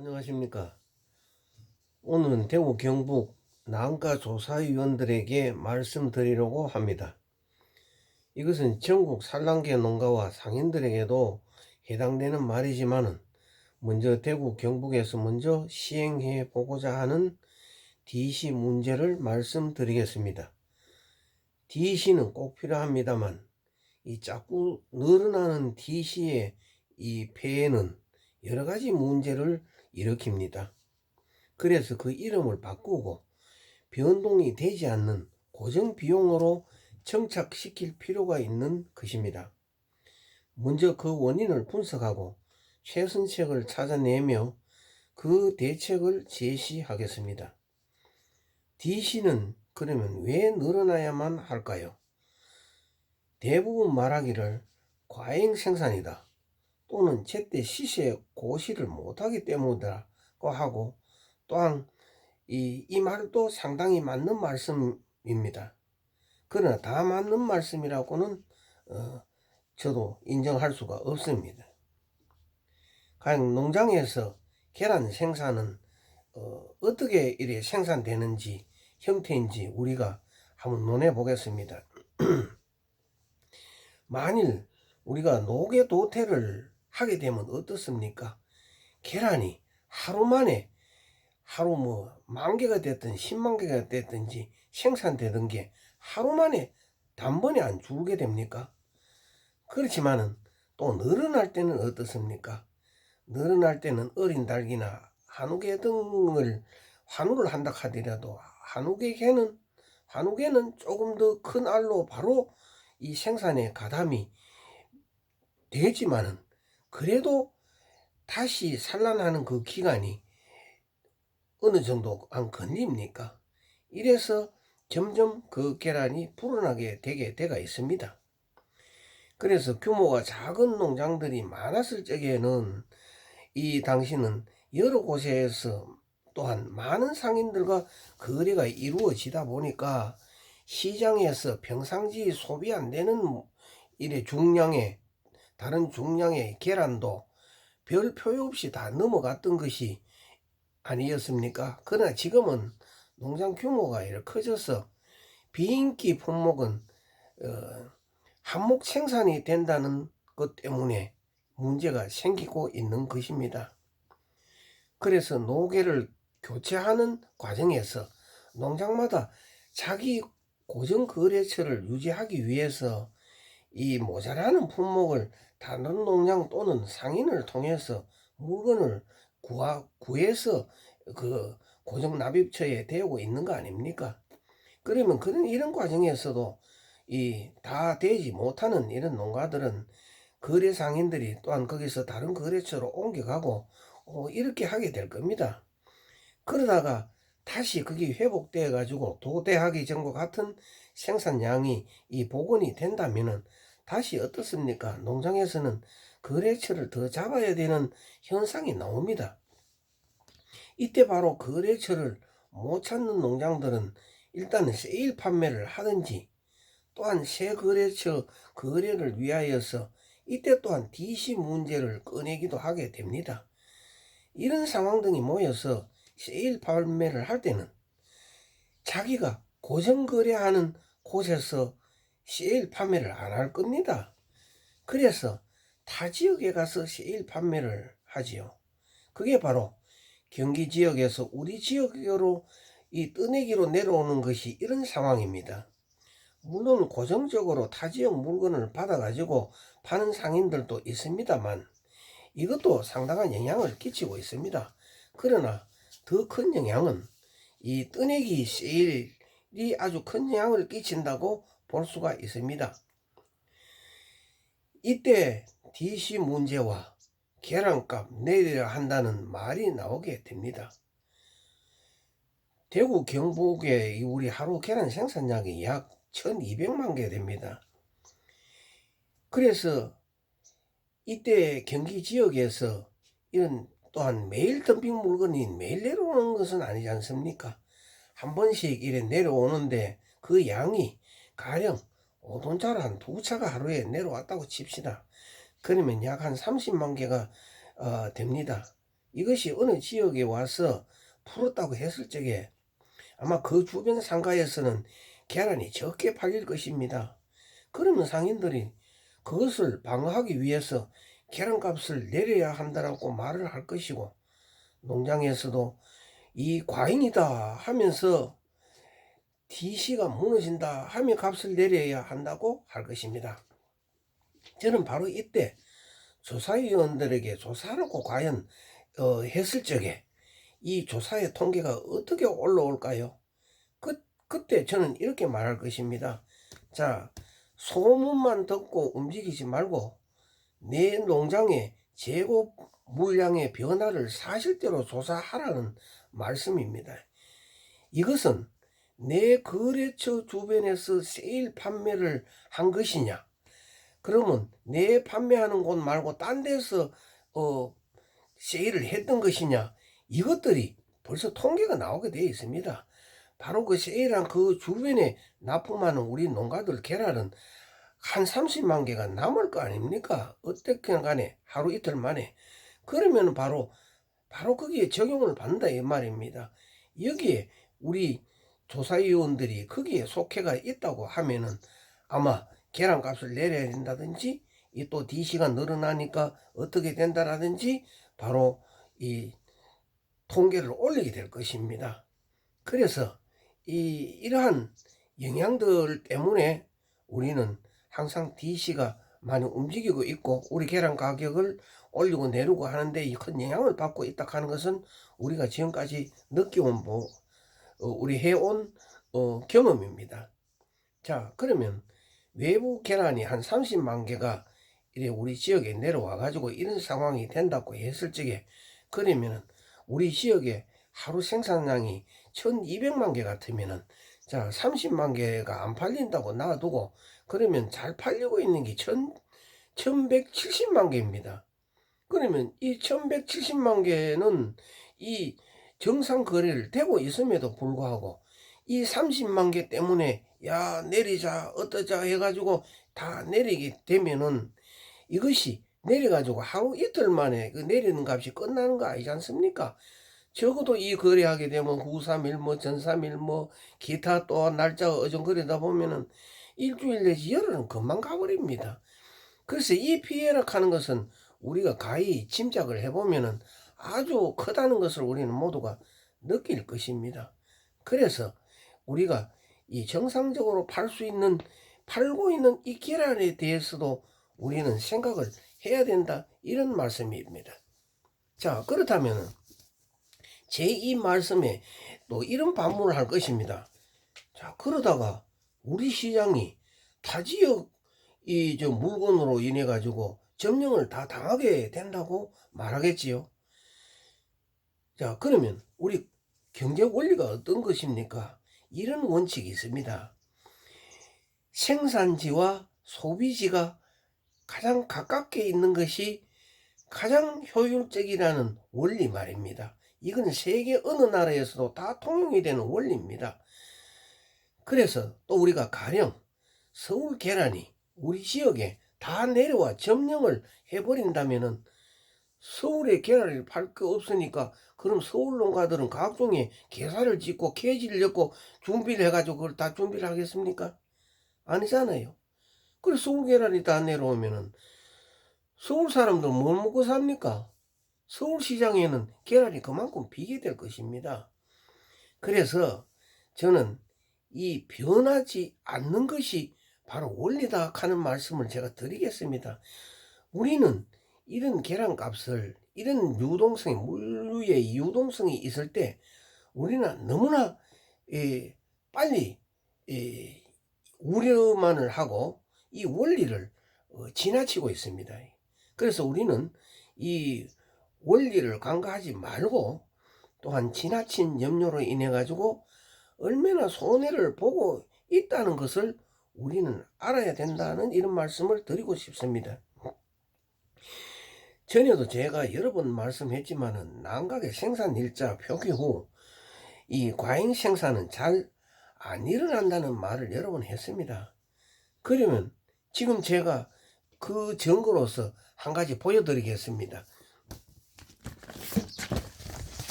안녕하십니까. 오늘은 대구 경북 난가 조사위원들에게 말씀드리려고 합니다. 이것은 전국 산란계 농가와 상인들에게도 해당되는 말이지만은 먼저 대구 경북에서 먼저 시행해 보고자 하는 DC 문제를 말씀드리겠습니다. DC는 꼭 필요합니다만 이 자꾸 늘어나는 DC의 이 폐해는 여러 가지 문제를 일으킵니다. 그래서 그 이름을 바꾸고 변동이 되지 않는 고정 비용으로 정착시킬 필요가 있는 것입니다. 먼저 그 원인을 분석하고 최선책을 찾아내며 그 대책을 제시하겠습니다. DC는 그러면 왜 늘어나야만 할까요? 대부분 말하기를 과잉 생산이다. 또는 제때 시세 고시를 못하기 때문이라고 하고 또한 이, 이 말도 상당히 맞는 말씀입니다. 그러나 다 맞는 말씀이라고는 어, 저도 인정할 수가 없습니다. 가령 농장에서 계란 생산은 어, 어떻게 이렇게 생산되는지 형태인지 우리가 한번 논해 보겠습니다. 만일 우리가 노개 도태를 하게 되면 어떻습니까? 계란이 하루 만에 하루 뭐 만 개가 됐든 십만 개가 됐든지 생산되던 게 하루 만에 단번에 안 줄게 됩니까? 그렇지만은 또 늘어날 때는 어떻습니까? 늘어날 때는 어린 닭이나 한우개 등을 환우를 한다 하더라도 한우개 개는 한우개는 조금 더 큰 알로 바로 이 생산에 가담이 되지만은 그래도 다시 산란하는 그 기간이 어느 정도 안 걸립니까? 이래서 점점 그 계란이 불어나게 되게 되가 있습니다. 그래서 규모가 작은 농장들이 많았을 적에는 이 당시는 여러 곳에서 또한 많은 상인들과 거래가 이루어지다 보니까 시장에서 평상시 소비 안 되는 이래 중량의 다른 중량의 계란도 별 표요 없이 다 넘어갔던 것이 아니었습니까? 그러나 지금은 농장 규모가 이렇게 커져서 비인기 품목은 어, 한목 생산이 된다는 것 때문에 문제가 생기고 있는 것입니다. 그래서 노계를 교체하는 과정에서 농장마다 자기 고정 거래처를 유지하기 위해서 이 모자라는 품목을 다른 농장 또는 상인을 통해서 물건을 구하, 구해서 그 고정 납입처에 대고 있는 거 아닙니까? 그러면 그런 이런 과정에서도 이 다 되지 못하는 이런 농가들은 거래 상인들이 또한 거기서 다른 거래처로 옮겨가고 어, 이렇게 하게 될 겁니다. 그러다가 다시 그게 회복돼 가지고 도대하기 전과 같은 생산량이 이 복원이 된다면은 다시 어떻습니까? 농장에서는 거래처를 더 잡아야 되는 현상이 나옵니다. 이때 바로 거래처를 못 찾는 농장들은 일단 세일 판매를 하든지 또한 새 거래처 거래를 위하여서 이때 또한 DC 문제를 꺼내기도 하게 됩니다. 이런 상황 등이 모여서 세일 판매를 할 때는 자기가 고정 거래하는 곳에서 세일 판매를 안 할 겁니다. 그래서 타 지역에 가서 세일 판매를 하지요. 그게 바로 경기 지역에서 우리 지역으로 이 뜨내기로 내려오는 것이 이런 상황입니다. 물론 고정적으로 타 지역 물건을 받아가지고 파는 상인들도 있습니다만 이것도 상당한 영향을 끼치고 있습니다. 그러나 더 큰 영향은 이 뜨내기 세일이 아주 큰 영향을 끼친다고 볼 수가 있습니다. 이때 DC 문제와 계란값 내려야 한다는 말이 나오게 됩니다. 대구 경북에 우리 하루 계란 생산량이 약 1200만 개 됩니다. 그래서 이때 경기 지역에서 이런 또한 매일 덤핑 물건이 매일 내려오는 것은 아니지 않습니까? 한 번씩 이래 내려오는데 그 양이 가령 오돈차로 한두 차가 하루에 내려왔다고 칩시다. 그러면 약 한 30만 개가 어, 됩니다. 이것이 어느 지역에 와서 풀었다고 했을 적에 아마 그 주변 상가에서는 계란이 적게 팔릴 것입니다. 그러면 상인들이 그것을 방어하기 위해서 계란값을 내려야 한다라고 말을 할 것이고 농장에서도 이 과잉이다 하면서 DC가 무너진다 하면 값을 내려야 한다고 할 것입니다. 저는 바로 이때 조사위원들에게 조사하고 과연 어, 했을 적에 이 조사의 통계가 어떻게 올라올까요? 그, 그때 저는 이렇게 말할 것입니다. 자, 소문만 듣고 움직이지 말고 내 농장의 재고 물량의 변화를 사실대로 조사하라는 말씀입니다. 이것은 내 거래처 주변에서 세일 판매를 한 것이냐? 그러면 내 판매하는 곳 말고 딴 데서 어, 세일을 했던 것이냐? 이것들이 벌써 통계가 나오게 되어 있습니다. 바로 그 세일한 그 주변에 납품하는 우리 농가들 계란은 한 30만 개가 남을 거 아닙니까? 어떻게든 간에 하루 이틀 만에. 그러면 바로, 바로 거기에 적용을 받는다 이 말입니다. 여기에 우리 조사위원들이 거기에 속해가 있다고 하면은 아마 계란값을 내려야 된다든지 이 또 DC가 늘어나니까 어떻게 된다라든지 바로 이 통계를 올리게 될 것입니다. 그래서 이 이러한 영향들 때문에 우리는 항상 DC가 많이 움직이고 있고 우리 계란 가격을 올리고 내리고 하는데 이큰 영향을 받고 있다 하는 것은 우리가 지금까지 느껴온 뭐 어, 우리 해온 어, 경험입니다. 자 그러면 외부 계란이 한 30만 개가 이래 우리 지역에 내려와 가지고 이런 상황이 된다고 했을 적에 그러면은 우리 지역에 하루 생산량이 1200만 개 같으면은 자 30만 개가 안 팔린다고 놔두고 그러면 잘 팔리고 있는 게 1000, 1170만 개입니다. 그러면 이 1170만 개는 이 정상 거래를 되고 있음에도 불구하고 이 30만 개 때문에 야 내리자 어떠자 해가지고 다 내리게 되면은 이것이 내려가지고 하루 이틀 만에 그 내리는 값이 끝나는 거 아니지 않습니까? 적어도 이 거래하게 되면 후삼일 뭐 전삼일 뭐 기타 또 날짜가 어정거리다 보면은 일주일 내지 열흘은 금방 가버립니다. 그래서 이 피해라 하는 것은 우리가 가히 짐작을 해보면은 아주 크다는 것을 우리는 모두가 느낄 것입니다. 그래서 우리가 이 정상적으로 팔 수 있는 팔고 있는 이 계란에 대해서도 우리는 생각을 해야 된다 이런 말씀입니다. 자 그렇다면 제이 말씀에 또 이런 반문을 할 것입니다. 자 그러다가 우리 시장이 타 지역 이 저 물건으로 인해 가지고 점령을 다 당하게 된다고 말하겠지요. 자 그러면 우리 경제 원리가 어떤 것입니까? 이런 원칙이 있습니다. 생산지와 소비지가 가장 가깝게 있는 것이 가장 효율적이라는 원리 말입니다. 이건 세계 어느 나라에서도 다 통용이 되는 원리입니다. 그래서 또 우리가 가령 서울 계란이 우리 지역에 다 내려와 점령을 해버린다면은 서울에 계란을 팔 거 없으니까 그럼 서울 농가들은 각종의 계산을 짓고 계지를 엮고 준비를 해가지고 그걸 다 준비를 하겠습니까? 아니잖아요. 그래서 서울 계란이 다 내려오면은 서울 사람들 뭘 먹고 삽니까? 서울 시장에는 계란이 그만큼 비게 될 것입니다. 그래서 저는 이 변하지 않는 것이 바로 원리다 하는 말씀을 제가 드리겠습니다. 우리는 이런 계란 값을 이런 유동성이 물류의 유동성이 있을 때 우리는 너무나 예, 빨리 예, 우려만을 하고 이 원리를 어, 지나치고 있습니다. 그래서 우리는 이 원리를 간과하지 말고 또한 지나친 염려로 인해 가지고 얼마나 손해를 보고 있다는 것을 우리는 알아야 된다는 이런 말씀을 드리고 싶습니다. 전에도 제가 여러 번 말씀했지만은 난각의 생산 일자 표기 후 이 과잉 생산은 잘 안 일어난다는 말을 여러 번 했습니다. 그러면 지금 제가 그 증거로서 한 가지 보여드리겠습니다.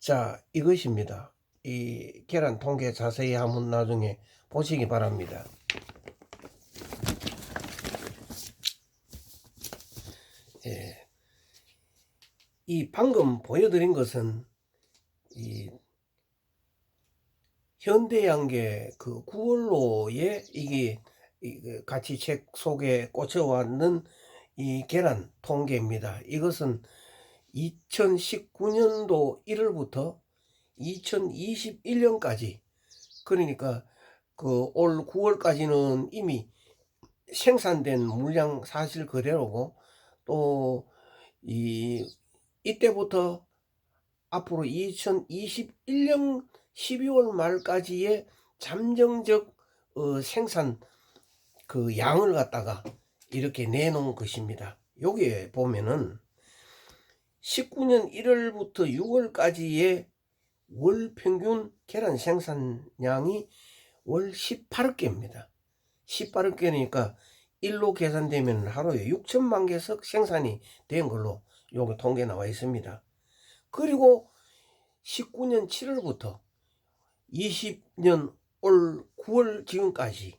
자, 이것입니다. 이 계란 통계 자세히 한번 나중에 보시기 바랍니다. 이 방금 보여드린 것은 이 현대양계 그 구월로에 이게 이그 같이 책 속에 꽂혀왔는 이 계란 통계입니다. 이것은 2019년도 1월부터 2021년까지 그러니까 그 올 9월까지는 이미 생산된 물량 사실 그대로고 또 이 이때부터 앞으로 2021년 12월 말까지의 잠정적 어, 생산 그 양을 갖다가 이렇게 내놓은 것입니다. 여기에 보면은 19년 1월부터 6월까지의 월 평균 계란 생산량이 월 18억개입니다. 18억개니까 일로 계산되면 하루에 6천만 개석 생산이 된 걸로 여기 통계 나와 있습니다. 그리고 19년 7월부터 20년 올 9월 지금까지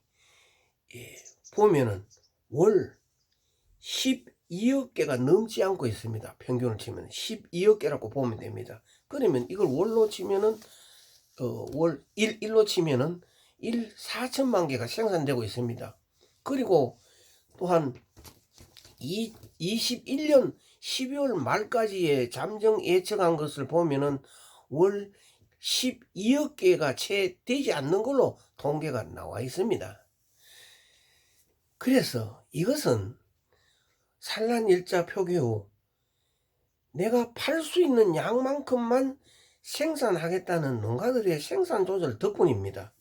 예, 보면은 월 12억 개가 넘지 않고 있습니다. 평균을 치면 12억 개라고 보면 됩니다. 그러면 이걸 월로 치면은 어, 월 1, 1로 치면은 1 4천만 개가 생산되고 있습니다. 그리고 또한 이 21년 12월 말까지의 잠정 예측한 것을 보면은 월 12억 개가 채 되지 않는 걸로 통계가 나와 있습니다. 그래서 이것은 산란 일자 표기 후 내가 팔 수 있는 양만큼만 생산하겠다는 농가들의 생산 조절 덕분입니다.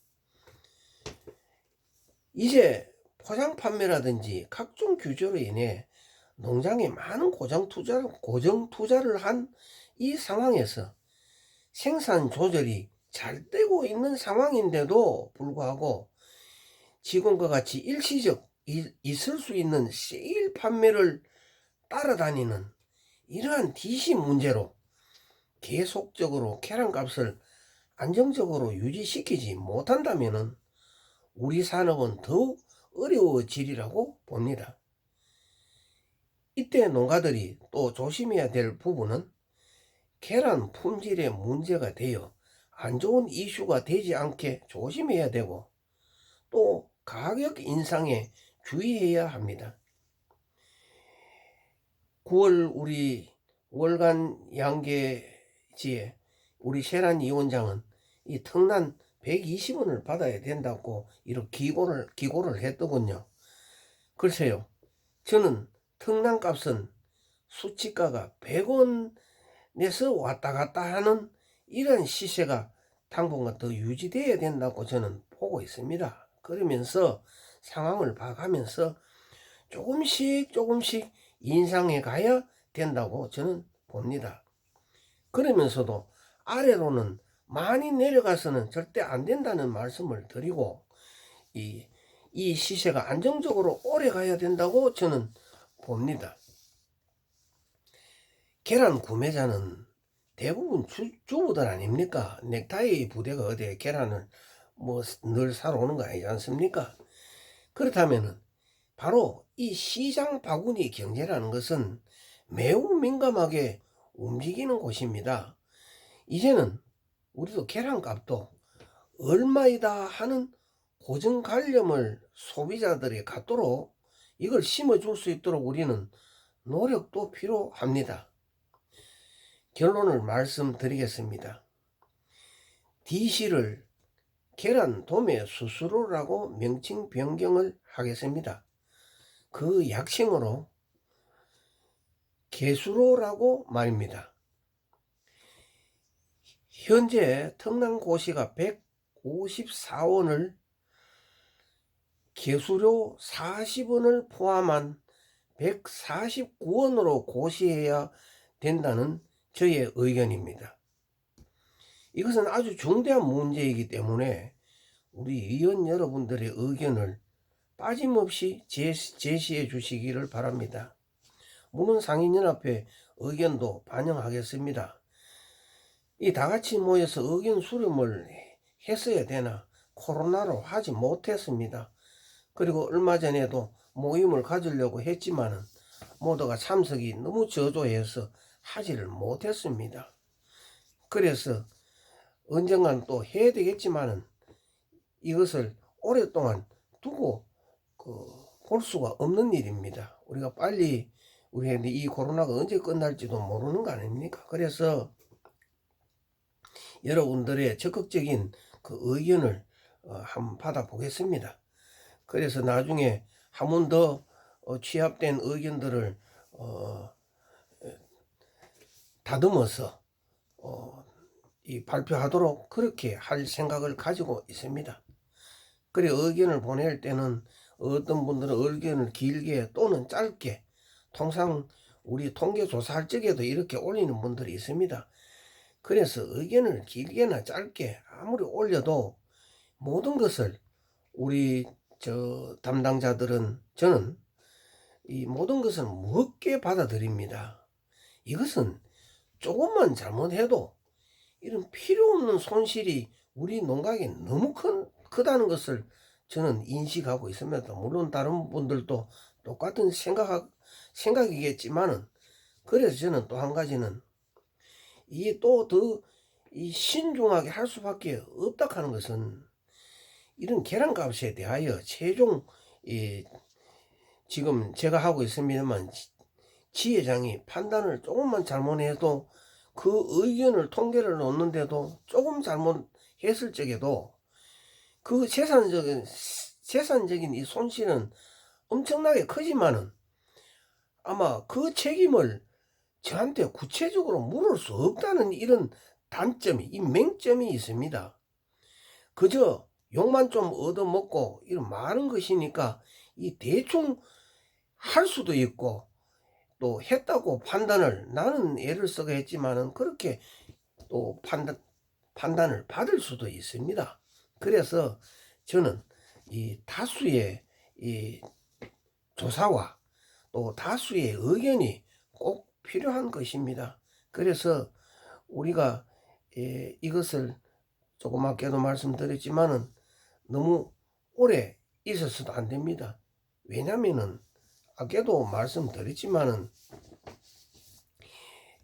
이제 포장 판매라든지 각종 규제로 인해 농장에 많은 고정 투자를, 고정 투자를 한 이 상황에서 생산 조절이 잘 되고 있는 상황인데도 불구하고 지금과 같이 일시적 이- 있을 수 있는 세일 판매를 따라다니는 이러한 DC 문제로 계속적으로 계란값을 안정적으로 유지시키지 못한다면 우리 산업은 더욱 어려워지리라고 봅니다. 이때 농가들이 또 조심해야 될 부분은 계란 품질의 문제가 되어 안 좋은 이슈가 되지 않게 조심해야 되고 또 가격 인상에 주의해야 합니다. 9월 우리 월간 양계지에 우리 세란 이원장은 이 특난 120원을 받아야 된다고 이렇게 기고를 기고를 했더군요. 글쎄요. 저는 특난 값은 수치가가 100원에서 왔다 갔다 하는 이런 시세가 당분간 더 유지돼야 된다고 저는 보고 있습니다. 그러면서 상황을 봐가면서 조금씩 조금씩 인상해 가야 된다고 저는 봅니다. 그러면서도 아래로는 많이 내려가서는 절대 안 된다는 말씀을 드리고 이, 이 시세가 안정적으로 오래 가야 된다고 저는 봅니다. 계란 구매자는 대부분 주, 주부들 아닙니까? 넥타이 부대가 어디에 계란을 뭐 늘 사러 오는 거 아니지 않습니까? 그렇다면은 바로 이 시장 바구니 경제라는 것은 매우 민감하게 움직이는 곳입니다. 이제는 우리도 계란값도 얼마이다 하는 고정관념을 소비자들이 갖도록 이걸 심어줄 수 있도록 우리는 노력도 필요합니다. 결론을 말씀드리겠습니다. DC를 계란 도매 수수료라고 명칭 변경을 하겠습니다. 그 약칭으로 개수로라고 말입니다. 현재 특난고시가 154원을 개수료 40원을 포함한 149원으로 고시해야 된다는 저의 의견입니다. 이것은 아주 중대한 문제이기 때문에 우리 의원 여러분들의 의견을 빠짐없이 제시해 주시기를 바랍니다. 물론 상인연합회 의견도 반영하겠습니다. 이 다 같이 모여서 의견 수렴을 했어야 되나 코로나로 하지 못했습니다. 그리고 얼마 전에도 모임을 가지려고 했지만은 모두가 참석이 너무 저조해서 하지를 못했습니다. 그래서 언젠간 또 해야 되겠지만은 이것을 오랫동안 두고 그 볼 수가 없는 일입니다. 우리가 빨리 우리 이 코로나가 언제 끝날지도 모르는 거 아닙니까? 그래서 여러분들의 적극적인 그 의견을 어, 한번 받아보겠습니다. 그래서 나중에 한 번더 어, 취합된 의견들을 어, 다듬어서 어, 이 발표하도록 그렇게 할 생각을 가지고 있습니다. 그래 의견을 보낼 때는 어떤 분들은 의견을 길게 또는 짧게 통상 우리 통계 조사할 적에도 이렇게 올리는 분들이 있습니다. 그래서 의견을 길게나 짧게 아무리 올려도 모든 것을 우리 저 담당자들은 저는 이 모든 것을 무겁게 받아들입니다. 이것은 조금만 잘못해도 이런 필요 없는 손실이 우리 농가에 너무 큰, 크다는 것을 저는 인식하고 있습니다. 물론 다른 분들도 똑같은 생각, 생각이겠지만은, 그래서 저는 또 한 가지는, 이게 또더이 신중하게 할 수밖에 없다 하는 것은, 이런 계란값에 대하여 최종, 이, 지금 제가 하고 있습니다만, 지- 지회장이 판단을 조금만 잘못해도 그 의견을 통계를 놓는데도 조금 잘못했을 적에도 그 재산적인 재산적인 이 손실은 엄청나게 크지만은 아마 그 책임을 저한테 구체적으로 물을 수 없다는 이런 단점이 이 맹점이 있습니다. 그저 욕만 좀 얻어먹고 이런 많은 것이니까 이 대충 할 수도 있고 또 했다고 판단을 나는 애를 써가 했지만은 그렇게 또 판단 판단을 받을 수도 있습니다. 그래서 저는 이 다수의 이 조사와 또 다수의 의견이 꼭 필요한 것입니다. 그래서 우리가 예, 이것을 조그맣게도 말씀드렸지만은 너무 오래 있어서도 안 됩니다. 왜냐면은 아까도 말씀드렸지만은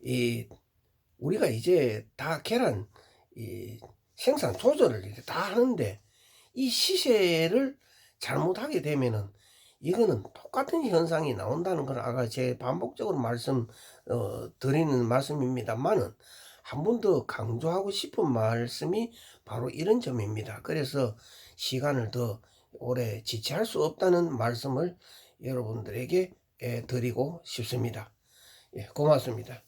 이 우리가 이제 다 계란 이 생산 조절을 이렇게 다 하는데 이 시세를 잘못하게 되면은 이거는 똑같은 현상이 나온다는 걸 아까 제 반복적으로 말씀 어, 드리는 말씀입니다만은 한 번 더 강조하고 싶은 말씀이 바로 이런 점입니다. 그래서 시간을 더 오래 지체할 수 없다는 말씀을 여러분들에게 예, 드리고 싶습니다. 예, 고맙습니다.